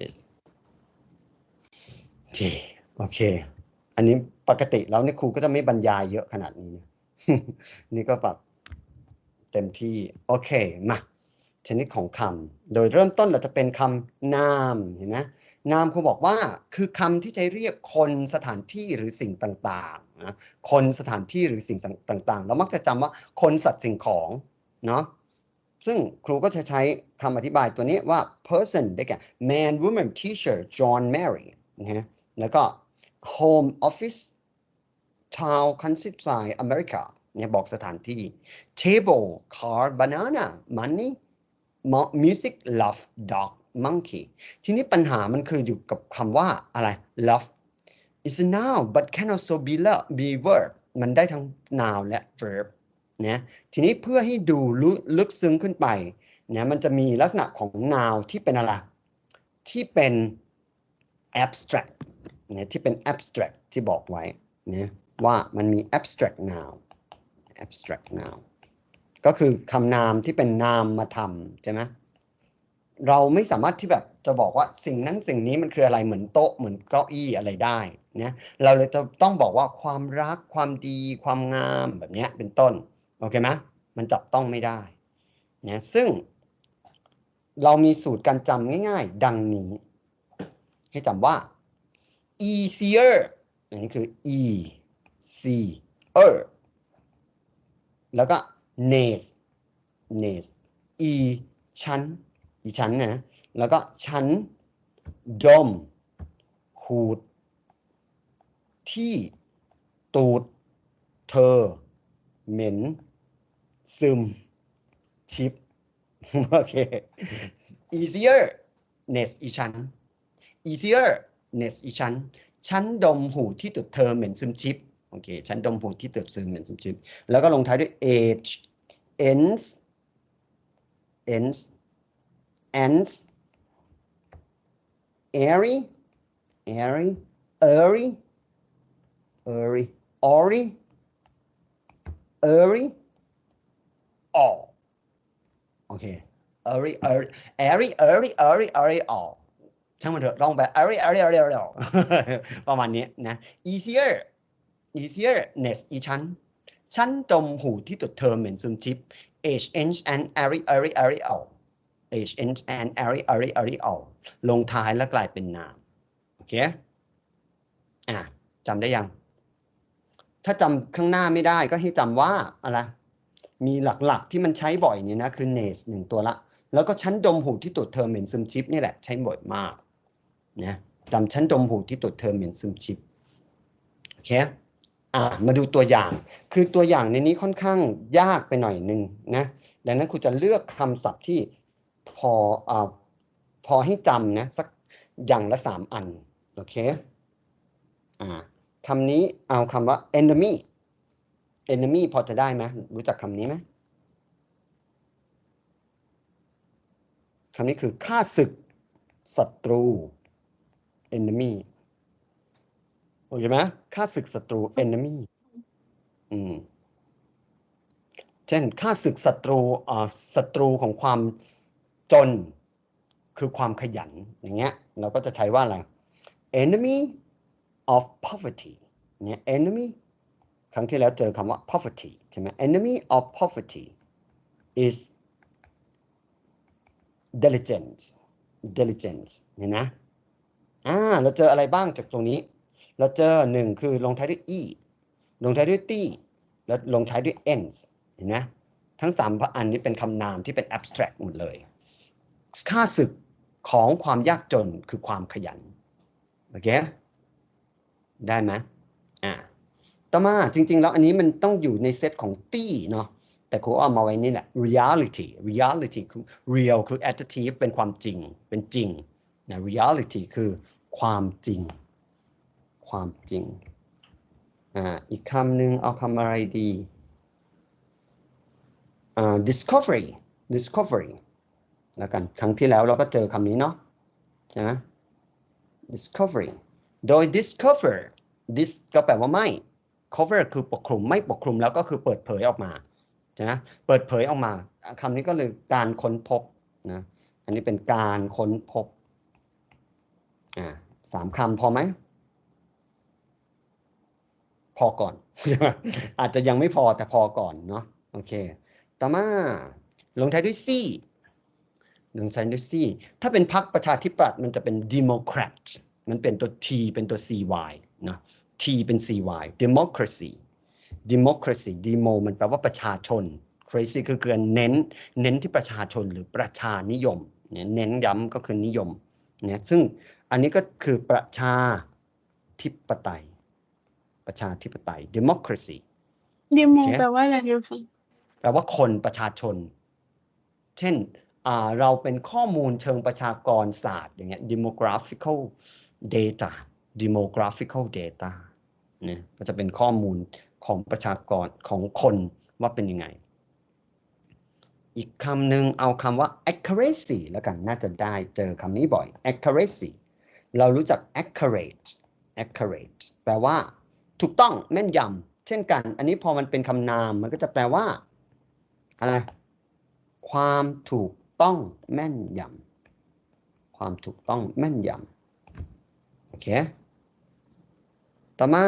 this โอเคโอเค อันนี้ปกติแล้วเนี่ยครูก็จะไม่บรรยายเยอะขนาดนี้นะนี่ก็แบบเต็มที่ โอเค มาชนิดของคำ โดยเริ่มต้นเราจะเป็นคำนาม เห็นไหมนามครูบอกว่าคือคำที่ใช้เรียกคนสถานที่หรือสิ่งต่างๆนะคนสถานที่หรือสิ่งต่างๆ เรามักจะจำว่าคนสัตว์สิ่งของ เนาะ ซึ่งครูก็จะใช้คำอธิบายตัวนี้ว่า person ได้แก่ man woman teacher John Mary นะฮะแล้วก็ home office town countryside America เนี่ยบอกสถานที่ table car banana money music love dog monkey ทีนี้ปัญหามันคืออยู่กับคำว่าอะไร love is a noun but can also be lo- be verb มันได้ทั้ง noun และ verb นะทีนี้เพื่อให้ดูลึกซึ้งขึ้นไปนะมันจะมีลักษณะของ noun ที่เป็นอะไร ที่เป็น abstract นะที่เป็น abstract ที่บอกไว้นะว่ามันมี abstract noun abstract noun ก็คือคำนามที่เป็นนามมาทำใช่ไหมเราไม่สามารถที่แบบจะบอกว่าสิ่งนั้นสิ่งนี้มันคืออะไรเหมือนโต๊ะเหมือนเก้าอี้อะไรได้นะเราเลยจะต้องบอกว่าความรักความดีความงามแบบนี้เป็นต้น โอเคไหมมันจับต้องไม่ได้นะซึ่งเรามีสูตรการจำง่ายๆ ดังนี้ ให้จำว่า easier อันนี้คือ e c e r แล้วก็ nest nest e ชั้นอีชั้นนะแล้วก็ชั้นดมหูด ที่ ตูด เธอ เหม็น ซึม ชิป โอเค easier nest อีชั้น easier nest อีชั้น ชั้นดมหูที่ตูดเธอเหม็นซึมชิป โอเค ชั้นดมหูที่ตูดซึมเหม็นซึมชิป แล้วก็ลงท้ายด้วย age ends ends ends airy airy airy airy airy airy all โอเค airy airy airy airy airy airy all ช่างมันเถอะลองแบบ airy airy airy airy all ประมาณนี้นะ easier easier nest อีชั้นชั้นดมหูที่ตุดเทอมเหม็นซึมชิป H H and airy airy airy all H H and airy airy airy all ลงท้ายแล้วกลายเป็นนาม โอเค อะจำได้ยัง ถ้าจำข้างหน้าไม่ได้ก็ให้จำว่าอะไรมีหลักๆที่มันใช้บ่อยเนี่ยนะคือ nest หนึ่งตัวละ แล้วก็ชั้นดมหูที่ตรวจเทอมเมนซึมชิปนี่แหละใช้บ่อยมากนะจำชั้นดมหูที่ตรวจเทอมเมนซึมชิปโอเคอ่ามาดูตัวอย่าง คือตัวอย่างในนี้ค่อนข้างยากไปหน่อยหนึ่งนะดังนั้นครูจะเลือกคำศัพท์ที่พออ่าพอให้จำนะสักอย่างละสามอันโอเคอ่า คำนี้เอาคำว่า enemy enemy พอจะได้ไหมรู้จักคำนี้ไหมคำนี้คือค่าศึกศัตรู enemy โอเคไหมค่าศึกศัตรู enemy อืมเช่นค่าศึกศัตรูอ่าศัตรูของความจน คือความขยันอย่างเงี้ย เราก็จะใช้ว่าอะไร enemy of poverty เนี่ย enemy ครั้งที่แล้วเจอคำว่า poverty ใช่ไหม enemy of poverty is diligence diligence เห็นนะ อ่า เราเจออะไรบ้างจากตรงนี้ เราเจอหนึ่งคือลงท้ายด้วย e ลงท้ายด้วย t แล้วลงท้ายด้วย ends เห็นไหมทั้งสามอันนี้เป็นคำนามที่เป็น abstract หมดเลย ค่าศึกของความยากจนคือความขยัน โอเค ได้ไหมอ่าต่อมาจริง ๆ แล้วอันนี้มันต้องอยู่ในเซตของตี้เนาะแต่ครูเอามาไว้นี่แหละ reality reality คือ real คือ adjective เป็นความจริงเป็นจริงนะ reality คือความจริง ความจริงอ่าอีกคำหนึ่งเอาคำอะไรดีอ่า discovery discovery แล้วกันครั้งที่แล้วเราก็เจอคำนี้เนาะใช่ไหม discovery โดย discover dis ก็แปลว่าไม่ cover คือปกคลุมไม่ปกคลุมแล้วก็คือเปิดเผยออกมาใช่ไหมเปิดเผยออกมาคำนี้ก็เลยการค้นพบนะอันนี้เป็นการค้นพบอ่าสามคำพอไหมพอก่อน อาจจะยังไม่พอแต่พอก่อนเนาะโอเค ต่อมาลงท้ายด้วย C ลงท้ายด้วย C ถ้าเป็นพรรคประชาธิปัตย์มันจะเป็น Democrat มันเป็นตัว T เป็นตัว CY นาะ T เป็น CY democracy democracy demo มันแปลว่าประชาชน crazy คือเกินเน้น เน้นที่ประชาชนหรือประชานิยมเนี่ยเน้นย้ำก็คือนิยมเนี่ยซึ่งอันนี้ก็คือประชาธิปไตย ประชาธิปไตย democracy ดีโมโอเคแปลว่าอะไรนะฟังแปลว่าคนประชาชน เช่นอ่าเราเป็นข้อมูลเชิงประชากรศาสตร์อย่างเงี้ย demographical data demographical data เนี่ยก็จะเป็นข้อมูลของประชากรของคนว่าเป็นยังไง อีกคำหนึ่งเอาคำว่า accuracy แล้วกันน่าจะได้เจอคำนี้บ่อย accuracy เรารู้จัก accurate accurate แปลว่าถูกต้องแม่นยำเช่นกัน อันนี้พอมันเป็นคำนามมันก็จะแปลว่าอะไรความถูกต้องแม่นยำความถูกต้องแม่นยำโอเค ต่อมา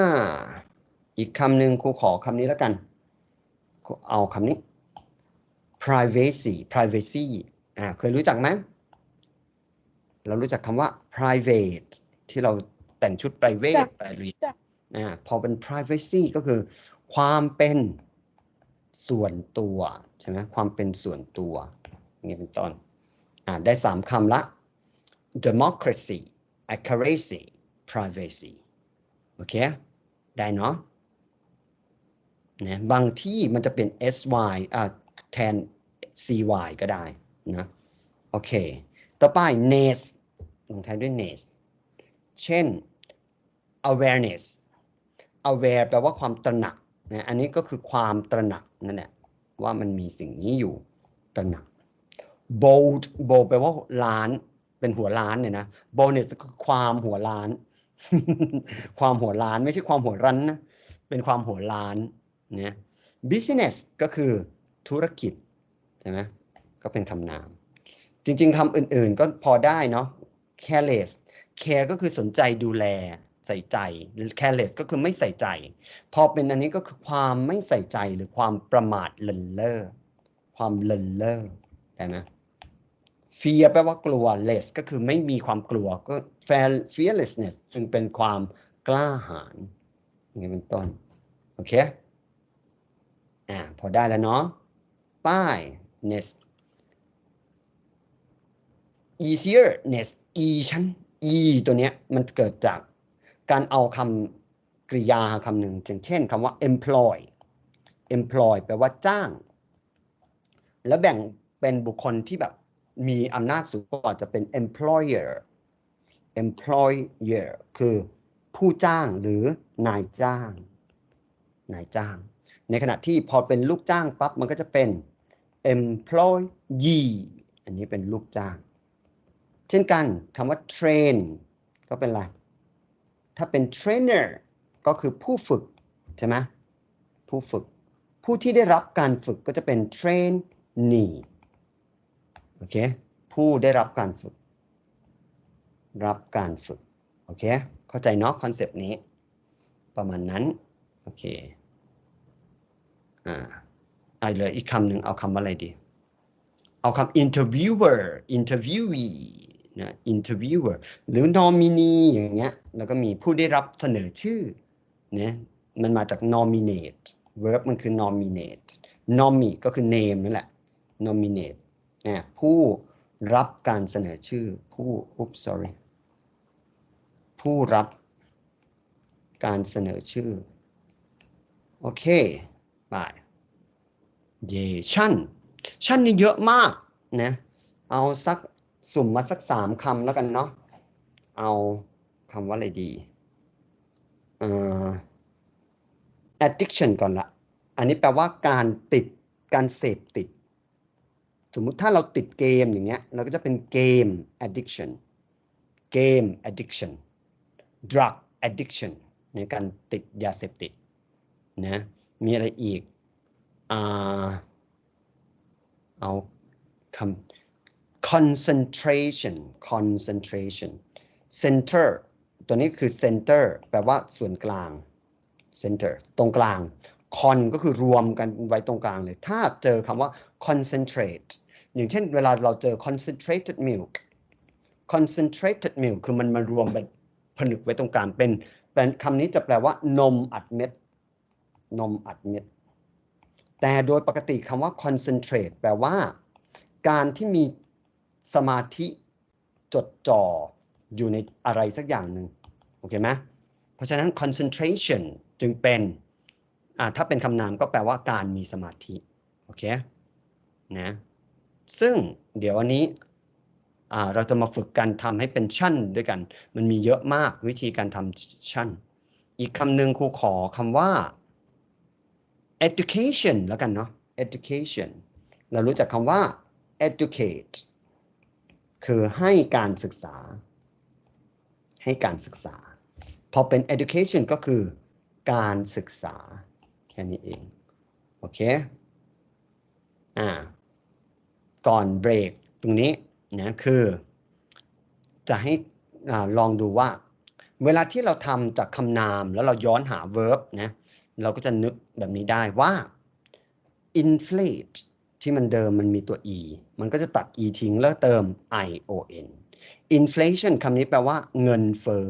อีกคำหนึ่งครูขอคำนี้แล้วกันครูเอาคำนี้ privacy privacy อ่าเคยรู้จักไหมเรารู้จักคำว่า private ที่เราแต่งชุด private ไปเรียนอ่าพอเป็น privacy ก็คือ ความเป็นส่วนตัวใช่ไหมความเป็นส่วนตัวอย่างนี้เป็นต้นอ่าได้สามคำละ democracy accuracy privacy โอเค ได้เนาะนะบางที่มันจะเป็น sy อ่าแทน cy ก็ได้นะ โอเค ต่อไป ness ลงท้ายด้วย ness เช่น awareness aware แปลว่าความตระหนักนะอันนี้ก็คือความตระหนักนั่นแหละว่ามันมีสิ่งนี้อยู่ตระหนัก bold bold แปลว่าล้านเป็นหัวล้านเนี่ยนะ boldness ก็คือความหัวล้าน ความหัวล้านไม่ใช่ความหัวรั้นนะเป็นความหัวล้านเนี่ย business ก็คือธุรกิจใช่ไหมก็เป็นคำนาม จริงๆคำอื่นๆก็พอได้เนาะ careless care ก็คือสนใจดูแลใส่ใจ careless ก็คือไม่ใส่ใจ พอเป็นอันนี้ก็คือความไม่ใส่ใจหรือความประมาทเลินเล่อความเลินเล่อได้ไหม fear แปลว่ากลัว less ก็คือไม่มีความกลัวก็ fearlessness จึงเป็นความกล้าหาญอย่างนี้เป็นต้น โอเค อ่า พอได้แล้วเนาะป้าย next easier next e ชั้น e ตัวเนี้ยมันเกิดจากการเอาคำกริยาคำหนึ่งอย่างเช่นคำว่า employ employ แปลว่าจ้าง แล้วแบ่งเป็นบุคคลที่แบบมีอำนาจสูงกว่าจะเป็น employer employer คือผู้จ้างหรือนายจ้าง นายจ้าง ในขณะที่พอเป็นลูกจ้างปั๊บมันก็จะเป็น employee อันนี้เป็นลูกจ้าง เช่นกันคำว่า train ก็เป็นอะไร ถ้าเป็น trainer ก็คือผู้ฝึก ใช่ไหมผู้ฝึก ผู้ที่ได้รับการฝึกก็จะเป็น trainee โอเค ผู้ได้รับการฝึก รับการฝึก โอเค เข้าใจเนาะคอนเซปต์นี้ ประมาณนั้น โอเค อ่าเอาเลยอีกคำหนึ่งเอาคำว่าอะไรดี เอาคำ interviewer interviewee นะ interviewer หรือ nominee อย่างเงี้ย แล้วก็มีผู้ได้รับเสนอชื่อเนี่ยมันมาจาก nominate verb มันคือ nominate nomi ก็คือ name นั่นแหละ nominate นะผู้รับการเสนอชื่อผู้ oops sorry ผู้รับการเสนอชื่อ โอเคไปเยชั่น ชั่นนี่เยอะมากนะ เอาสักสุ่มมาสักสามคำแล้วกันเนาะ เอาคำว่าอะไรดีเอ่อ addiction ก่อนละ อันนี้แปลว่าการติด การเสพติด สมมุติถ้าเราติดเกมอย่างเงี้ย เราก็จะเป็นเกม addiction เกม addiction drug addiction ในการติดยาเสพติดนะมีอะไรอีกอเอาคำ concentration concentration center ตัวนี้คือ center แปลว่าส่วนกลาง center ตรงกลาง con ก็คือรวมกันไว้ตรงกลางเลย ถ้าเจอคำว่า concentrate อย่างเช่นเวลาเราเจอ concentrated milk concentrated milk คือมันมารวมแบบ ผนึกไว้ตรงกลางเป็นเป็นคำนี้จะแปลว่านมอัดเม็ด นมอัดเม็ด แต่โดยปกติคำว่า concentrate แปลว่า การที่มีสมาธิจดจ่ออยู่ในอะไรสักอย่างหนึ่งโอเคไหมเพราะฉะนั้น concentration จึงเป็นอ่าถ้าเป็นคำนามก็แปลว่าการมีสมาธิ โอเคนะซึ่งเดี๋ยววันนี้ เราจะมาฝึกการทำให้เป็นชั่นด้วยกัน มันมีเยอะมากวิธีการทำชั่น อีกคำหนึ่งครูขอคำว่า education แล้วกันเนาะ education เรารู้จักคำว่า educate คือให้การศึกษา ให้การศึกษา พอเป็น education ก็คือการศึกษา แค่นี้เอง โอเค อ่า ก่อนเบรกตรงนี้ นะคือ จะให้อาลองดูว่า เวลาที่เราทำจากคำนามแล้วเราย้อนหา verb นะเราก็จะนึกแบบนี้ได้ว่า inflate ที่มันเดิมมันมีตัว e มันก็จะตัด e ทิ้งแล้วเติม ion inflation คำนี้แปลว่าเงินเฟ้อ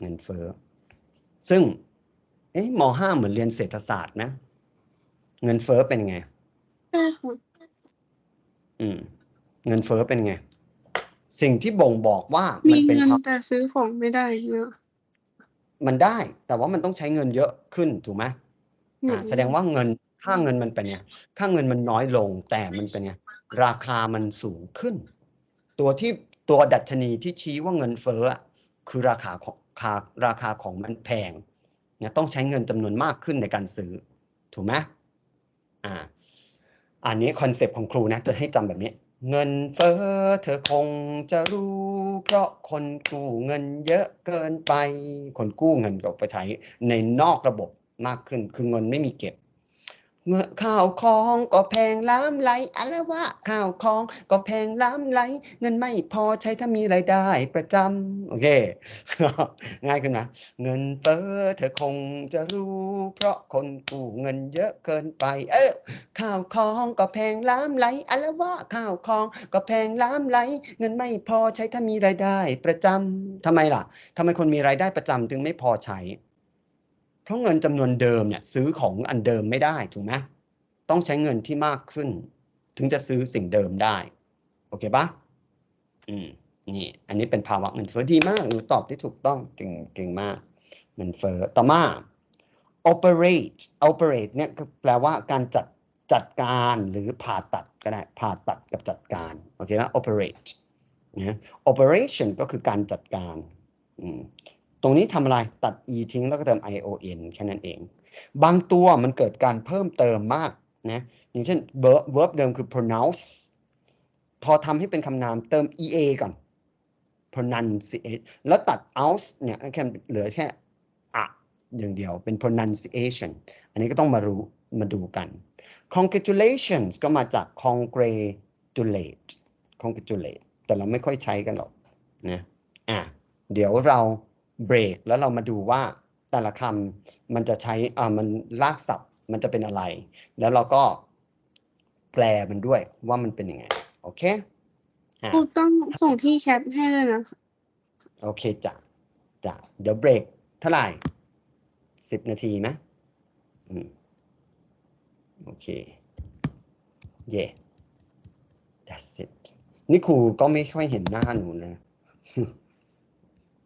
เงินเฟ้อซึ่งเอ๊ะม .5 เหมือนเรียนเศรษฐศาสตร์นะ เงินเฟ้อเป็นไงใช่ค่ะอืม เงินเฟ้อเป็นไง สิ่งที่บ่งบอกว่ามีมันเป็นเงินภาวะแต่ซื้อของไม่ได้เยอะมันได้ แต่ว่ามันต้องใช้เงินเยอะขึ้นถูกไหมอ่าแสดงว่าเงินค่าเงินมันเป็นไงค่าเงินมันน้อยลง แต่มันเป็นไงราคามันสูงขึ้น ตัวที่ตัวดัชนีที่ชี้ว่าเงินเฟ้ออะคือราคาของคาราคาของมันแพงเนี่ยต้องใช้เงินจำนวนมากขึ้นในการซื้อ ถูกไหมอ่า อันนี้คอนเซปต์ของครูนะจะให้จำแบบนี้ เงินเฟ้อเธอคงจะรู้ เพราะคนกู้เงินเยอะเกินไป คนกู้เงินก็ไปใช้ในนอกระบบมากขึ้น คือเงินไม่มีเก็บ เข้าวของก็แพงล้ำไหลอะไรวะข้าวของก็แพงล้ำไหลเงินไม่พอใช้ถ้ามีรายได้ประจำโอเคง่ายขึ้นนะเงินเฟ้อเธอคงจะรู้ เพราะคนกู้เงินเยอะเกินไป เออข้าวของก็แพงล้ำไหลอะไรวะข้าวของก็แพงล้ำไหลเงินไม่พอใช้ถ้ามีรายได้ประจำทำไมล่ะทำไมคนมีรายได้ประจำถึงไม่พอใช้ ราะเงินจำนวนเดิมเนี่ยซื้อของอันเดิมไม่ได้ถูกไหมต้องใช้เงินที่มากขึ้น ถึงจะซื้อสิ่งเดิมได้ โอเคปะอืมนี่ อันนี้เป็นภาวะเงินเฟ้อดีมากหนูตอบที่ถูกต้องเก่งเก่งมาก เงินเฟ้อต่อมา operate operate เนี่ยแปลว่าการจัดจัดการหรือผ่าตัดก็ได้ผ่าตัดกับจัดการโอเคไหม operate นะ operation ก็คือการจัดการอืม ตรงนี้ทำอะไรตัด e ทิ้งแล้วก็เติม ion แค่นั้นเอง บางตัวมันเกิดการเพิ่มเติมมากนะอย่างเช่น verb verb เดิมคือ pronounce พอทำให้เป็นคำนามเติม ea ก่อน pronunciate แล้วตัด out เนี่ยแค่เหลือแค่อะอย่างเดียวเป็น pronunciation อันนี้ก็ต้องมารู้มาดูกัน congratulations ก็มาจาก congratulate congratulate แต่เราไม่ค่อยใช้กันหรอกนะอะเดี๋ยวเรา เบรกแล้วเรามาดูว่าแต่ละคำมันจะใช้อ่ามันลากศัพท์มันจะเป็นอะไร แล้วเราก็แปลมันด้วยว่ามันเป็นยังไง โอเคอะครูต้องส่งที่แคปให้เลยนะ โอเคจ้ะจ้ะเดี๋ยวเบรกเท่าไหร่สิบนาทีไหมอืมโอเค เย่ that's it นี่ครูก็ไม่ค่อยเห็นหน้าหนูนะ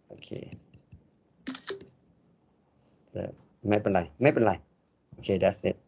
โอเคแต่ ไม่เป็นไร ไม่เป็นไร โอเค that's it